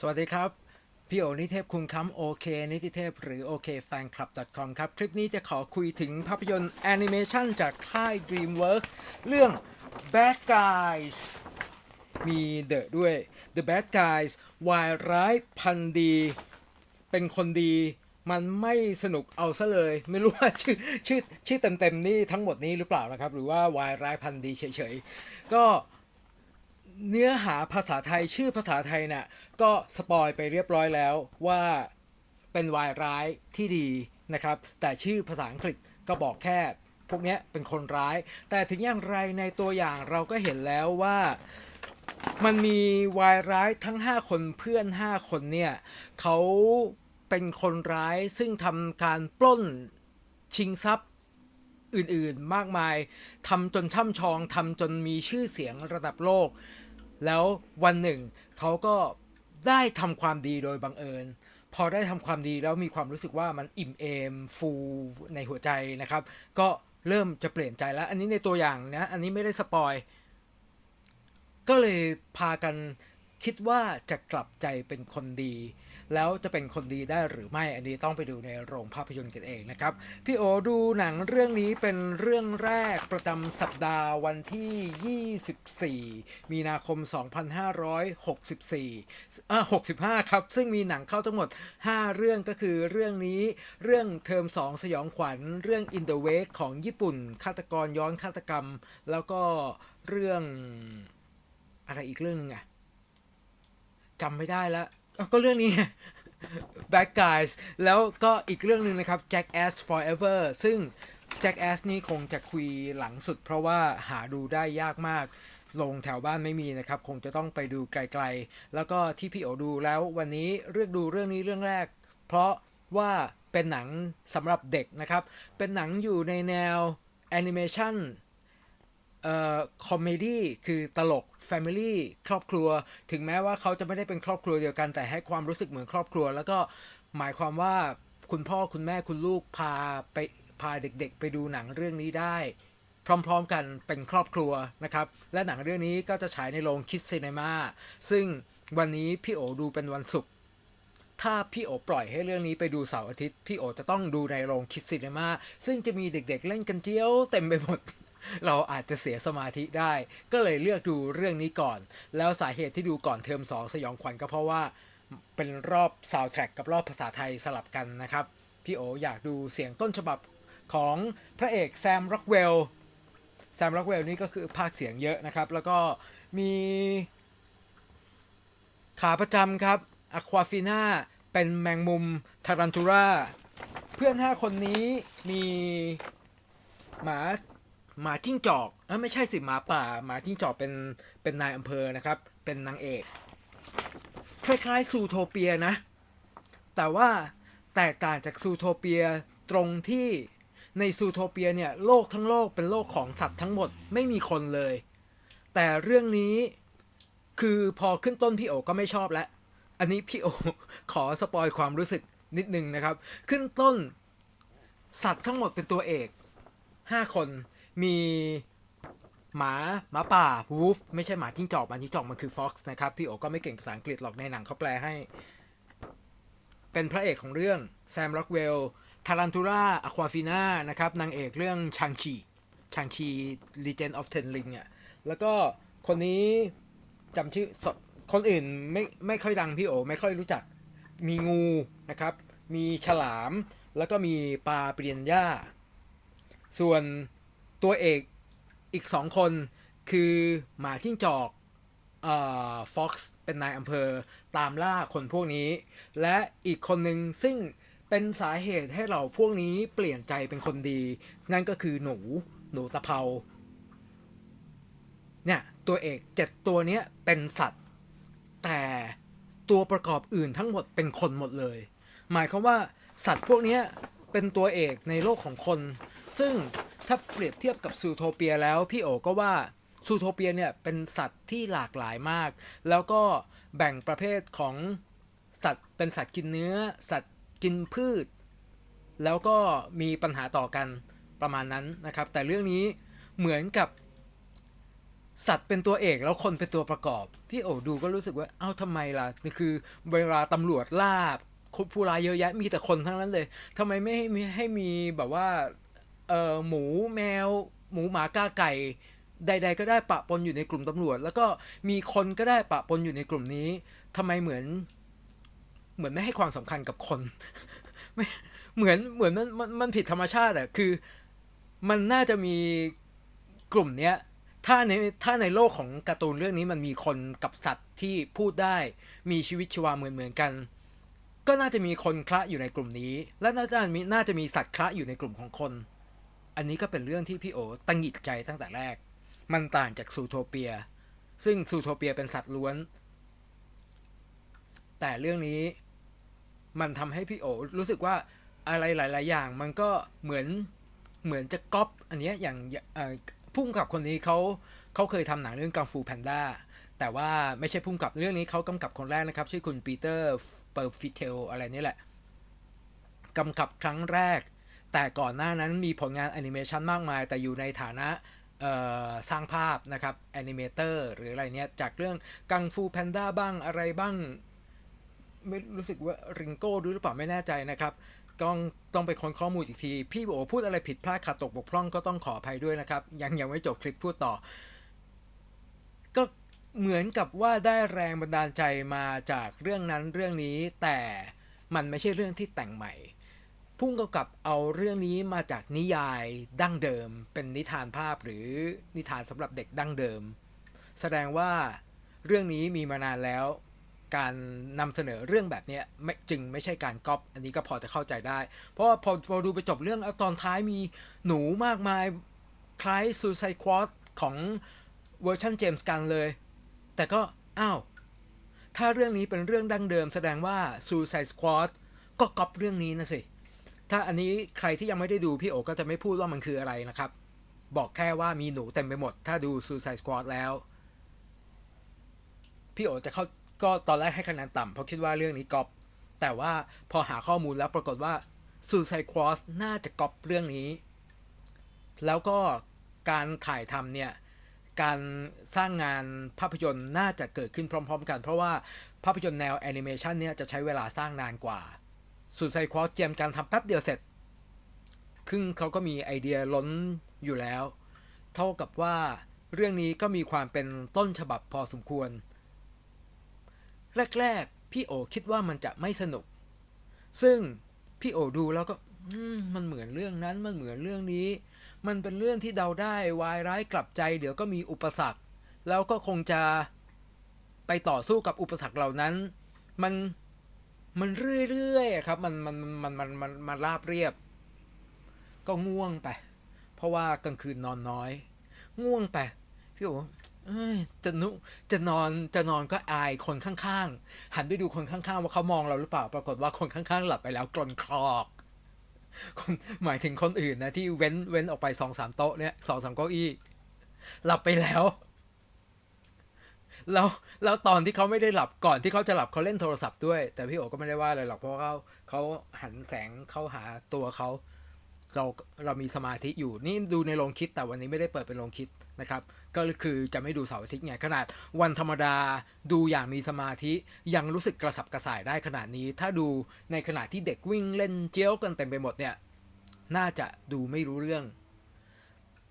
สวัสดีครับ พี่โอนิเทพคุณค้ำโอเคนิติเทพหรือโอเคแฟนคลับ .com ครับ คลิปนี้จะขอคุยถึงภาพยนตร์แอนิเมชันจากค่าย DreamWorks เรื่อง Bad Guys มีเดอะด้วย The Bad Guys วายร้ายพันดี เป็นคนดีมันไม่สนุกเอาซะเลย ไม่รู้ว่าชื่อชื่อชื่อเต็มๆนี่ทั้งหมดนี้หรือเปล่านะครับ หรือว่าวายร้ายพันดีเฉยๆ ก็ เนื้อหาภาษาไทยชื่อภาษาไทยน่ะก็สปอยไปเรียบร้อยแล้วว่าเป็นวายร้ายที่ดีนะครับ แต่ชื่อภาษาอังกฤษก็บอกแค่ พวกนี้เป็นคนร้าย แต่ถึงอย่างไรในตัวอย่างเราก็เห็นแล้วว่ามันมีวายร้ายทั้ง 5 คนเพื่อน 5 คนเนี่ยเขาเป็นคนร้ายซึ่งทำการปล้นชิงทรัพย์อื่นๆมากมายทำจนช่ำชองทำจนมีชื่อเสียงระดับโลก แล้ววันหนึ่งเขาก็ได้ทำความดีโดยบังเอิญ พอได้ทำความดีแล้วมีความรู้สึกว่ามันอิ่มเอมฟูในหัวใจนะครับ ก็เริ่มจะเปลี่ยนใจแล้ว อันนี้ในตัวอย่างนะ อันนี้ไม่ได้สปอย ก็เลยพากันคิดว่าจะกลับใจเป็นคนดี แล้วจะเป็นคนดีได้หรือไม่อันนี้ต้องไปดูในโรงภาพยนตร์กันเองนะครับ พี่โอดูหนังเรื่องนี้เป็นเรื่องแรกประจำสัปดาห์วันที่ 24 มีนาคม 2564อ่า65 ครับ ซึ่งมีหนังเข้าทั้งหมด 5 เรื่องก็คือเรื่องนี้เรื่องเทอม 2 สยองขวัญ เรื่อง In the Wake ของญี่ปุ่น ฆาตกรย้อนฆาตกรรม แล้วก็เรื่องอะไรอีกเรื่องนึงอะจำไม่ได้แล้ว ก็เรื่องนี้ Bad Guys แล้วก็อีกเรื่องหนึ่งนะครับ Jackass Forever ซึ่ง Jackass นี่คงจะคุยหลังสุด เพราะว่าหาดูได้ยากมาก ลงแถวบ้านไม่มีนะครับ คงจะต้องไปดูไกลๆ แล้วก็ที่พี่โอดูแล้ววันนี้เลือกดูเรื่องนี้เรื่องแรก เพราะว่าเป็นหนังสำหรับเด็กนะครับ เป็นหนังอยู่ในแนวแอนิเมชัน เอ่อคอมเมดี้คือตลก Family ครอบครัว ถึงแม้ว่าเขาจะไม่ได้เป็นครอบครัวเดียวกัน แต่ให้ความรู้สึกเหมือนครอบครัว แล้วก็หมายความว่าคุณพ่อคุณแม่คุณลูกพาไปพาเด็กๆ ไปดูหนังเรื่องนี้ได้ พร้อมๆกันเป็นครอบครัวนะครับ และหนังเรื่องนี้ก็จะฉายในโรงคิดซีนีมาซึ่งวันนี้พี่โอดูเป็นวันศุกร์ถ้าพี่โอปล่อยให้เรื่องนี้ไปดูเสาร์อาทิตย์ พี่โอจะต้องดูในโรงคิดซีนีมาซึ่งจะมีเด็กๆเล่นกันเจียวเต็มไปหมด เราอาจจะเสียสมาธิได้ ก็เลยเลือกดูเรื่องนี้ก่อน แล้วสาเหตุที่ดูก่อนเทอม 2 สยองขวัญก็เพราะว่า เป็นรอบซาว d t ทร็กกับรอบภาษาไทยสลับกันนะครับ พี่โออยากดูเสียงต้นฉบับของพระเอกแซมร็อกเวลแซมร็อกเวลนี่ก็คือภาคเสียงเยอะนะครับ แล้วก็มีขาประจำครับอควาฟิน่าเป็นแมงมุมทารันตูราเพื่อน 5 คนนี้มีหมา หมาจิ้งจอกเอ้ยไม่ใช่สิหมาป่าหมาจิ้งจอกเป็นเป็นนายอำเภอนะครับ เป็นนางเอก คล้ายๆซูโทเปียนะ แต่ว่าแตกต่างจากซูโทเปียตรงที่ในซูโทเปียเนี่ยโลกทั้งโลกเป็นโลกของสัตว์ทั้งหมดไม่มีคนเลย แต่เรื่องนี้คือพอขึ้นต้นพี่โอก็ไม่ชอบแล้ว อันนี้พี่โอขอสปอยความรู้สึกนิดนึงนะครับ ขึ้นต้น สัตว์ทั้งหมดเป็นตัวเอกห้าคน มีหมาหมาป่าวูฟไม่ใช่หมาจิ้งจอกหมาจิ้งจอกมันคือฟ็อกซ์นะครับ พี่โอก็ไม่เก่งภาษาอังกฤษหรอกในหนังเขาแปลให้ เป็นพระเอกของเรื่องแซมร็อกเวลทารันตูราอควาฟิน่านะครับนางเอกเรื่องชังชีชังชี Legend of Ten Ring อะแล้วก็คนนี้จำชื่อสคนอื่นไม่ไม่ค่อยดังพี่โอไม่ค่อยรู้จัก มีงูนะครับ มีฉลาม แล้วก็มีปลาเปลี่ยนหญ้า ส่วน ตัวเอกอีกสองคนคือหมาจิ้งจอกเอ่อฟ็อกซ์เป็นนายอำเภอตามล่าคนพวกนี้ และอีกคนหนึ่งซึ่งเป็นสาเหตุให้เราพวกนี้เปลี่ยนใจเป็นคนดี นั่นก็คือหนูหนูตะเภาเนี่ยตัวเอกเจ็ดตัวเนี้ยเป็นสัตว์ แต่ตัวประกอบอื่นทั้งหมดเป็นคนหมดเลย หมายความว่าสัตว์พวกนี้เป็นตัวเอกในโลกของคน ซึ่ง ถ้าเปรียบเทียบกับซูโทเปียแล้วพี่โอก็ว่าซูโทเปียเนี่ยเป็นสัตว์ที่หลากหลายมาก แล้วก็แบ่งประเภทของสัตว์เป็นสัตว์กินเนื้อ สัตว์กินพืช แล้วก็มีปัญหาต่อกันประมาณนั้นนะครับ แต่เรื่องนี้เหมือนกับสัตว์เป็นตัวเอกแล้วคนเป็นตัวประกอบ พี่โอดูก็รู้สึกว่าเอ้าทำไมล่ะคือเวลาตำรวจล่าผู้ร้ายเยอะแยะมีแต่คนทั้งนั้นเลยทำไมไม่ให้มีให้มีแบบว่า เอ่อหมูแมว หมูหมากาไก่ใด ๆ ก็ได้ปะปนอยู่ในกลุ่มตำรวจ แล้วก็มีคนก็ได้ปะปนอยู่ในกลุ่มนี้ทำไมเหมือน เหมือนไม่ให้ความสำคัญกับคนไม่เหมือนเหมือนมันมันมันผิดธรรมชาติอะคือ มันน่าจะมีกลุ่มเนี้ย ถ้าในถ้าในโลกของการ์ตูนเรื่องนี้มันมีคนกับสัตว์ที่พูดได้ มีชีวิตชีวาเหมือนเหมือนกัน ก็น่าจะมีคนคละอยู่ในกลุ่มนี้ และน่าจะมีน่าจะมีสัตว์คละอยู่ในกลุ่มของคน อันนี้ก็เป็นเรื่องที่พี่โอตังหงิดใจตั้งแต่แรก มันต่างจากซูโทเปีย ซึ่งซูโทเปียเป็นสัตว์ล้วน แต่เรื่องนี้มันทำให้พี่โอรู้สึกว่าอะไรหลาย ๆ อย่าง มันก็เหมือนเหมือนจะก๊อปอันนี้อย่างพุ่งกับคนนี้เขาเขาเคยทำหนังเรื่องกังฟูแพนด้าแต่ว่าไม่ใช่พุ่งกับเรื่องนี้เขากำกับคนแรกนะครับ ชื่อคุณปีเตอร์เปอร์ฟิเทลอะไรนี่แหละกำกับครั้งแรก แต่ก่อนหน้านั้นมีผลงานแอนิเมชันมากมาย แต่อยู่ในฐานะสร้างภาพนะครับแอนิเมเตอร์หรืออะไรเนี้ย จากเรื่องกังฟูแพนด้าบ้างอะไรบ้าง ไม่รู้สึกว่าริงโก้ด้วยหรือเปล่าไม่แน่ใจนะครับต้องต้องไปค้นข้อมูลอีกที พี่โอพูดอะไรผิดพลาดขาดตกบกพร่องก็ต้องขออภัยด้วยนะครับ ยังยังไม่จบคลิปพูดต่อ ก็เหมือนกับว่าได้แรงบันดาลใจมาจากเรื่องนั้นเรื่องนี้ แต่มันไม่ใช่เรื่องที่แต่งใหม่ พุ่งกำกับเอาเรื่องนี้มาจากนิยายดั้งเดิม เป็นนิทานภาพหรือนิทานสำหรับเด็กดั้งเดิม แสดงว่าเรื่องนี้มีมานานแล้ว การนำเสนอเรื่องแบบนี้ไม่จึงไม่ใช่การก๊อปอันนี้ก็พอจะเข้าใจได้ เพราะว่าพอพอดูไปจบเรื่องเอาตอนท้ายมีหนูมากมายคล้าย Suicide Squad ของเวอร์ชันเจมส์กันเลย แต่ก็อ้าวถ้าเรื่องนี้เป็นเรื่องดั้งเดิม แสดงว่า Suicide Squad ก็ก๊อปเรื่องนี้นะสิ ถ้าอันนี้ใครที่ยังไม่ได้ดูพี่โอก็จะไม่พูดว่ามันคืออะไรนะครับ บอกแค่ว่ามีหนูเต็มไปหมด ถ้าดู Suicide Squad แล้ว พี่โอจะเข้าก็ตอนแรกให้คะแนนต่ำเพราะคิดว่าเรื่องนี้ก๊อปแต่ว่าพอหาข้อมูลแล้วปรากฏว่า Suicide Squad น่าจะก๊อปเรื่องนี้ แล้วก็การถ่ายทำเนี่ยการสร้างงานภาพยนตร์น่าจะเกิดขึ้นพร้อม ๆ กัน เพราะว่าภาพยนตร์แนวแอนิเมชันเนี่ยจะใช้เวลาสร้างนานกว่า Suicide Squad เตรียมการทำแป๊บเดียวเสร็จซึ่งเขาก็มีไอเดียล้นอยู่แล้ว เท่ากับว่าเรื่องนี้ก็มีความเป็นต้นฉบับพอสมควร แรกๆ พี่โอคิดว่ามันจะไม่สนุก ซึ่งพี่โอดูแล้วก็มันเหมือนเรื่องนั้นมันเหมือนเรื่องนี้ มันเป็นเรื่องที่เดาได้วายร้ายกลับใจ เดี๋ยวก็มีอุปสรรค แล้วก็คงจะไปต่อสู้กับอุปสรรคเหล่านั้น มัน มันเรื่อยๆครับ มันมันมันมันมันมันราบเรียบ ก็ง่วงไป เพราะว่ากลางคืนนอนน้อย ง่วงไปพี่โอเอ้จะนุจะนอนจะนอนก็อายคนข้างๆ หันไปดูคนข้างๆ ว่าเขามองเราหรือเปล่า ปรากฏว่าคนข้างๆ หลับไปแล้วกลนคลอกคนหมายถึงคนอื่นนะที่เว้นเว้นออกไปสองสามโต๊ะเนี่ยสองสามเก้าอี้ หลับไปแล้ว แล้วแล้วตอนที่เขาไม่ได้หลับก่อนที่เขาจะหลับเขาเล่นโทรศัพท์ด้วย แต่พี่โอก็ไม่ได้ว่าอะไรหรอกเพราะเขาเขาหันแสงเข้าหาตัวเขาเราเรามีสมาธิอยู่นี่ดูในโรงคิดแต่วันนี้ไม่ได้เปิดเป็นโรงคิดนะครับ ก็คือจะไม่ดูเสาร์อาทิตย์ไงขนาดวันธรรมดาดูอย่างมีสมาธิยังรู้สึกกระสับกระส่ายได้ขนาดนี้ ถ้าดูในขณะที่เด็กวิ่งเล่นเจียวกันเต็มไปหมดเนี่ยน่าจะดูไม่รู้เรื่อง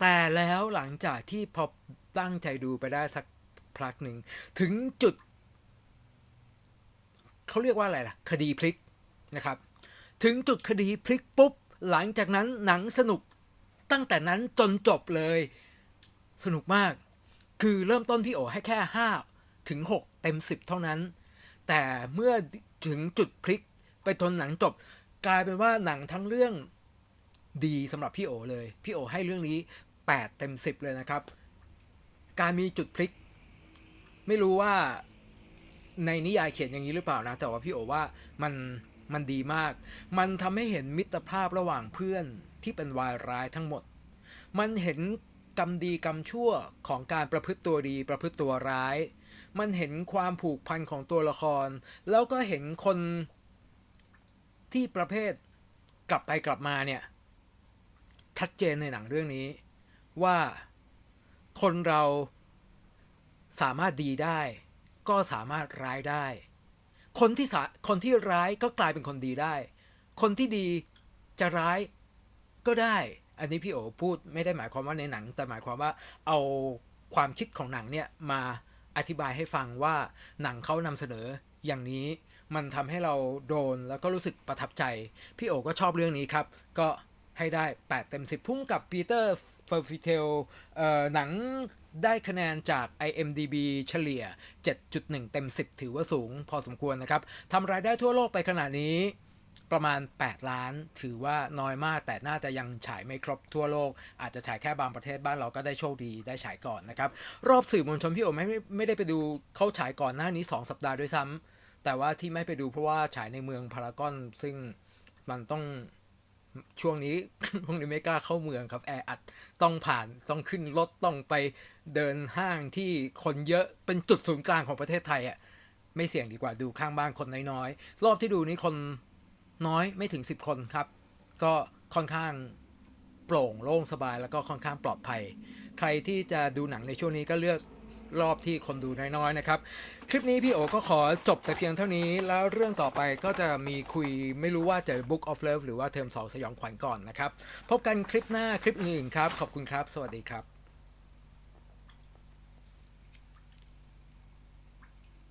แต่แล้วหลังจากที่พอตั้งใจดูไปได้สัก พักหนึ่งถึงจุด เขาเรียกว่าอะไรล่ะ คดีพลิกนะครับ ถึงจุดคดีพลิกปุ๊บ หลังจากนั้นหนังสนุกตั้งแต่นั้นจนจบเลย สนุกมาก คือเริ่มต้นพี่โอให้แค่ 5 ถึง 6 เต็ม 10 เท่านั้น แต่เมื่อถึงจุดพลิกไปจนหนังจบ กลายเป็นว่าหนังทั้งเรื่องดีสำหรับพี่โอเลย พี่โอให้เรื่องนี้ 8 เต็ม 10 เลยนะครับ การมีจุดพลิก ไม่รู้ว่าในนิยายเขียนอย่างนี้หรือเปล่านะ แต่ว่าพี่โอว่ามันมันดีมาก มันทำให้เห็นมิตรภาพระหว่างเพื่อนที่เป็นวายร้ายทั้งหมด มันเห็นกรรมดีกรรมชั่วของการประพฤติตัวดีประพฤติตัวร้าย มันเห็นความผูกพันของตัวละคร แล้วก็เห็นคนที่ประเภทกลับไปกลับมาเนี่ยชัดเจนในหนังเรื่องนี้ ว่าคนเรา สามารถดีได้ ก็สามารถร้ายได้ คนที่สาคนที่ร้ายก็กลายเป็นคนดีได้ คนที่ดีจะร้ายก็ได้ อันนี้พี่โอพูดไม่ได้หมายความว่าในหนัง แต่หมายความว่าเอาความคิดของหนังเนี่ยมาอธิบายให้ฟังว่าหนังเขานำเสนออย่างนี้มันทำให้เราโดนแล้วก็รู้สึกประทับใจ พี่โอก็ชอบเรื่องนี้ครับ ก็ ให้ได้ 8 เต็ม 10 พุ่มกับปีเตอร์เฟอร์ฟิเทลหนังได้คะแนนจาก IMDB เฉลี่ย 7.1 เต็ม 10 ถือว่าสูงพอสมควรนะครับทำรายได้ทั่วโลกไปขนาดนี้ประมาณ 8 ล้าน ถือว่าน้อยมาก แต่น่าจะยังฉายไม่ครบทั่วโลก อาจจะฉายแค่บางประเทศบ้านเราก็ได้โชคดีได้ฉายก่อนนะครับ รอบสื่อมวลชนพี่โอไม่ไม่ได้ไปดูเขาฉายก่อนหน้านี้ 2 สัปดาห์ด้วยซ้ำแต่ว่าที่ไม่ไปดูเพราะว่าฉายในเมืองพารากอนซึ่งมันต้อง ช่วงนี้พวกนี้ไม่กล้าเข้าเมืองครับแออัดต้องผ่านต้องขึ้นรถต้องไปเดินห้างที่คนเยอะเป็นจุดศูนย์กลางของประเทศไทยอะไม่เสี่ยงดีกว่าดูข้างบ้านคนน้อยๆ รอบที่ดูนี้คนน้อยไม่ถึง 10 คนครับ ก็ค่อนข้างโปร่งโล่งสบายแล้วก็ค่อนข้างปลอดภัย ใครที่จะดูหนังในช่วงนี้ก็เลือก รอบที่คนดูน้อยๆนะครับ คลิปนี้พี่โอก็ขอจบแต่เพียงเท่านี้ แล้วเรื่องต่อไปก็จะมีคุยไม่รู้ว่าจะ Book of Love หรือว่าเทอมสองสยองขวัญก่อนนะครับ พบกันคลิปหน้าคลิปหนึ่งครับ ขอบคุณครับ สวัสดีครับ